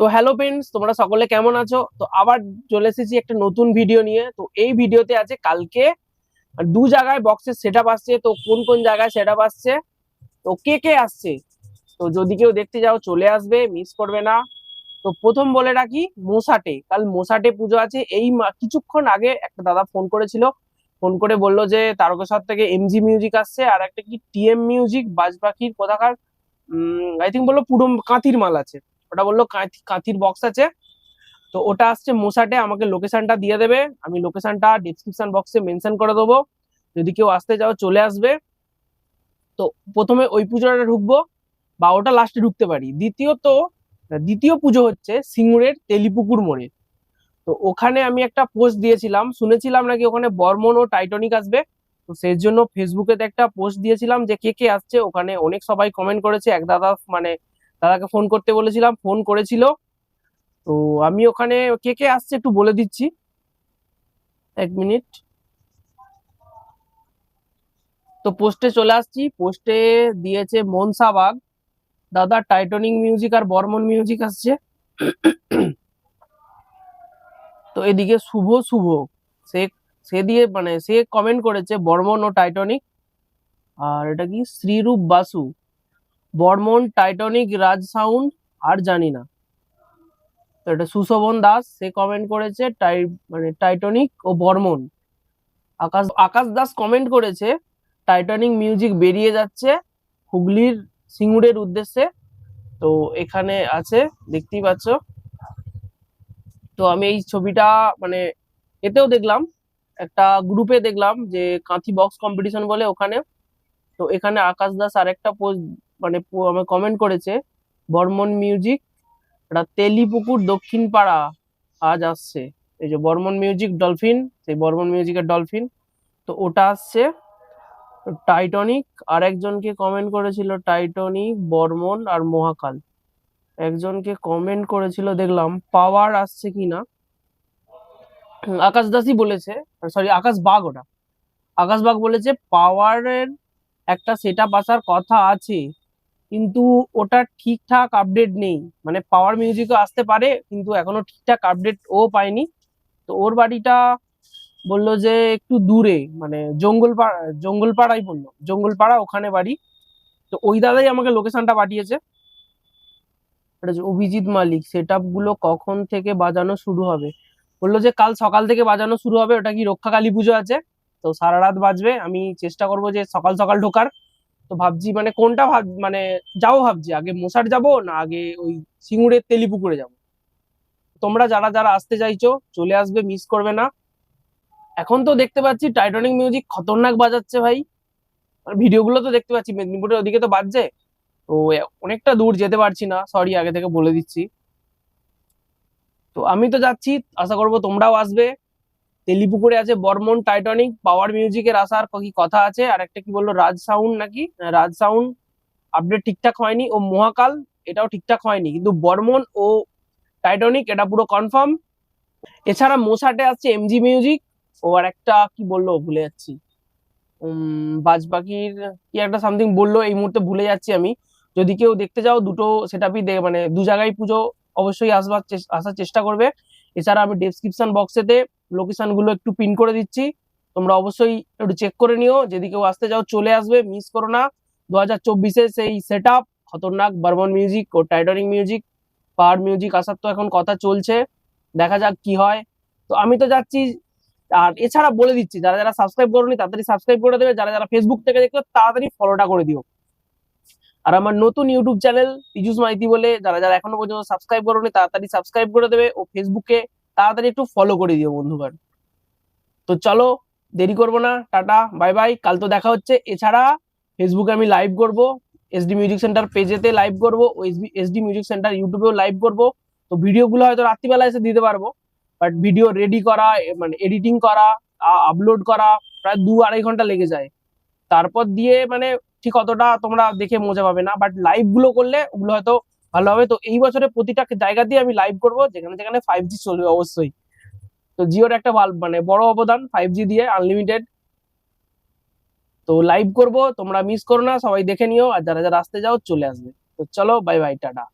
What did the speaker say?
তো hello friends তোমরা সকলে কেমন আছো? তো আবার চলে এসেছি একটা নতুন ভিডিও নিয়ে। তো এই ভিডিওতে আছে কালকে দু জায়গায় বক্সের সেট আসছে। তো কোন কোন জায়গায় সেট আসছে? তো কে কে আসছে? তো যদি কেউ দেখতে যাও, চলে আসবে মিস করবে না। তো প্রথম বলে রাখি মোসাটে কাল মোসাটে পুজো আছে। এই কিছুক্ষণ আগে একটা দাদা ফোন করেছিল। ফোন করে বলল যে, তারকেশ্বর থেকে এমজি মিউজিক আসছে আর একটা কি টিএম মিউজিক বাজপাখির কোথাকার আই থিঙ্ক বলল পুরো কাঁথির মাল আছে। ওটা বলল, কাঁথি, কাঁথির বক্স আছে। তো ওটা আসছে মোসাটে, আমাকে লোকেশনটা দিয়ে দেবে। আমি লোকেশনটা ডিসক্রিপশন বক্সে মেনশন করে দেবো। যদি কেউ আসতে যাও চলে আসবে। তো প্রথমে ওই পুজোটা ঢুকবো, বা ওটা লাস্টে ঢুকতে পারি। দ্বিতীয়ত, দ্বিতীয় পুজো হচ্ছে সিঙ্গুরের তেলিপুকুর মোড়ে। তো ওখানে আমি একটা পোস্ট দিয়েছিলাম। শুনেছিলাম নাকি ওখানে বর্মন ও টাইটনিক আসবে। তো সেই জন্য ফেসবুকে একটা পোস্ট দিয়েছিলাম যে কে কে আসছে। ওখানে অনেক সবাই কমেন্ট করেছে। এক দাদা মানে দাদাকে ফোন করতে বলেছিলাম ফোন করেছিল। তো আমি ওখানে কে কে আসছে একটু বলে দিচ্ছি। এক মিনিট তো পোস্টে চলে আসছি। পোস্টে দিয়েছে মনসা বাগ। দাদা টাইটনিং মিউজিক আর বর্মন মিউজিক আসছে। তো এদিকে শুভ শুভ। সে সে দিয়ে মানে সে কমেন্ট করেছে বর্মন ও টাইটনিক আর এটা কি? শ্রীরূপ বাসু। বর্মন, টাইটনিক, রাজ সাউন্ড, আর জানি না। তো এটা সুশোভন দাস, সে কমেন্ট করেছে, টাই মানে টাইটনিক ও বর্মন। আকাশ আকাশ দাস কমেন্ট করেছে, টাইটানিক মিউজিক বেরিয়ে যাচ্ছে হুগলির সিঙ্গুরের উদ্দেশ্যে। তো এখানে আছে, দেখতেই পাচ্ছ। তো আমি এই ছবিটা মানে এতেও দেখলাম, একটা গ্রুপে দেখলাম যে কাঁথি বক্স কম্পিটিশন বলে ওখানে। তো এখানে আকাশ দাস আরেকটা পোস্ট মানে আমার কমেন্ট করেছে বর্মন মিউজিক এটা তেলিপুকুর দক্ষিণ পাড়া আজ আসছে। এই যে বর্মন মিউজিক ডলফিন সেই বর্মন মিউজিকের ডলফিন তো ওটা আসছে। টাইটনিক আর একজনকে কমেন্ট করেছিল টাইটনিক বর্মন আর মহাকাল। একজনকে কমেন্ট করেছিল দেখলাম পাওয়ার আসছে কিনা? হুম, আকাশ দাসই বলেছে সরি আকাশ বাগ ওটা। আকাশ বাগ বলেছে পাওয়ারের একটা সেট আপ আসার কথা আছে। কিন্তু ওটা ঠিকঠাক আপডেট নেই। মানে পাওয়ার মিউজিকও আসতে পারে, কিন্তু এখনও ঠিকঠাক আপডেট ও পায়নি। তো ওর বাড়িটা বলল যে একটু দূরে মানে জঙ্গলপাড়া জঙ্গলপাড়াই বলল, জঙ্গলপাড়া ওখানে বাড়ি। তো ওই দাদাই আমাকে লোকেশনটা পাঠিয়েছে। অভিজিৎ মালিক সেটগুলো কখন থেকে বাজানো শুরু হবে? বলল যে কাল সকাল থেকে বাজানো শুরু হবে, ওটা কি রক্ষা কালী পুজো আছে? তো সারা রাত বাজবে, আমি চেষ্টা করব যে সকাল সকাল ঢোকার। তো ভাবছি মানে কোনটা ভাব মানে যাব ভাবছি, আগে মশার যাব না আগে ওই সিঙ্গুরের তেলিপুকুরে যাব। তোমরা যারা যারা আসতে চাইছো, চলে আসবে মিস করবে না। এখন তো দেখতে পাচ্ছি টাইটানিক মিউজিক খতরনাক বাজাচ্ছে ভাই। ভিডিওগুলো তো দেখতে পাচ্ছি, মেদিনীপুরের ওদিকে তো বাজছে। তো অনেকটা দূর যেতে পারছি না সরি আগে থেকে বলে দিচ্ছি। তো আমি তো যাচ্ছি, আশা করব তোমরাও আসবে। তেলিপুকুরে আছে বর্মন টাইটনিক পাওয়ার মিউজিকের আসার কি কথা আছে আর একটা কি বলল রাজ সাউন্ড নাকি? হ্যাঁ, রাজ সাউন্ড। আপডেট ঠিকঠাক হয়নি। ও মহাকাল এটাও ঠিকঠাক হয়নি। কিন্তু বর্মন ও টাইটনিক এটা পুরো কনফার্ম এছাড়া মোসাটে আসছে এমজি মিউজিক ও আর একটা কি বলল ভুলে যাচ্ছি। বাজপাখির কি একটা সামথিং বলল এই মুহূর্তে ভুলে যাচ্ছি আমি। যদি কেউ দেখতে যাও দুটো সেটাপই মানে দু জায়গায় পুজো অবশ্যই আসবার আসার চেষ্টা করবে। এছাড়া আমি ডেসক্রিপশন বক্সেতে লোকেশনগুলো একটু পিন করে দিচ্ছি। তোমরা অবশ্যই একটু চেক করে নিও। যদি কেউ আসতে যাও চলে আসবে। মিস করো না। দু হাজার চব্বিশে সেই সেট আপ খতরনাক বার্মন মিউজিক ও টাইটানিক মিউজিক পাওয়ার মিউজিক আসার তো এখন কথা চলছে। দেখা যাক কি হয়। তো আমি তো যাচ্ছি, আর এছাড়া বলে দিচ্ছি, যারা যারা সাবস্ক্রাইব করোনি, তাড়াতাড়ি সাবস্ক্রাইব করে দেবে। যারা যারা ফেসবুক থেকে দেখছ, তাড়াতাড়ি ফলোটা করে দিও। আর আমার নতুন ইউটিউব চ্যানেল পিজুস মাইতি বলে, যারা যারা এখনও পর্যন্ত সাবস্ক্রাইব করোনি, তাড়াতাড়ি সাবস্ক্রাইব করে দেবে। ও ফেসবুকে তাড়াতাড়ি একটু ফলো করে দিও বন্ধুগণ তো চলো, দেরি করব না, টাটা বাই বাই কাল তো দেখা হচ্ছে। এছাড়া ফেসবুকে আমি লাইভ করব এসডি মিউজিক সেন্টার পেজেতে লাইভ করব এসডি মিউজিক সেন্টার ইউটিউবেও লাইভ করব। তো ভিডিওগুলো হয়তো রাত্রিবেলা এসে দিতে পারব বাট ভিডিও রেডি করা মানে এডিটিং করা আপলোড করা প্রায় দু আড়াই ঘণ্টা লেগে যায়। তারপর দিয়ে মানে ঠিক অতটা তোমরা দেখে মজা পাবে না বাট লাইভগুলো করলে ওগুলো হয়তো ভালো হবে। তো এই বছরে প্রতিটা জায়গা দিয়ে আমি লাইভ করব। যেখানে যেখানে ফাইভ জি চলবে অবশ্যই। তো জিওর একটা ভালো মানে বড় অবদান ফাইভ জি দিয়ে আনলিমিটেড তো লাইভ করব, তোমরা মিস করো না, সবাই দেখে নিও। আর যারা যারা আসতে যাও, চলে আসবে। তো চলো বাই বাই টাটা।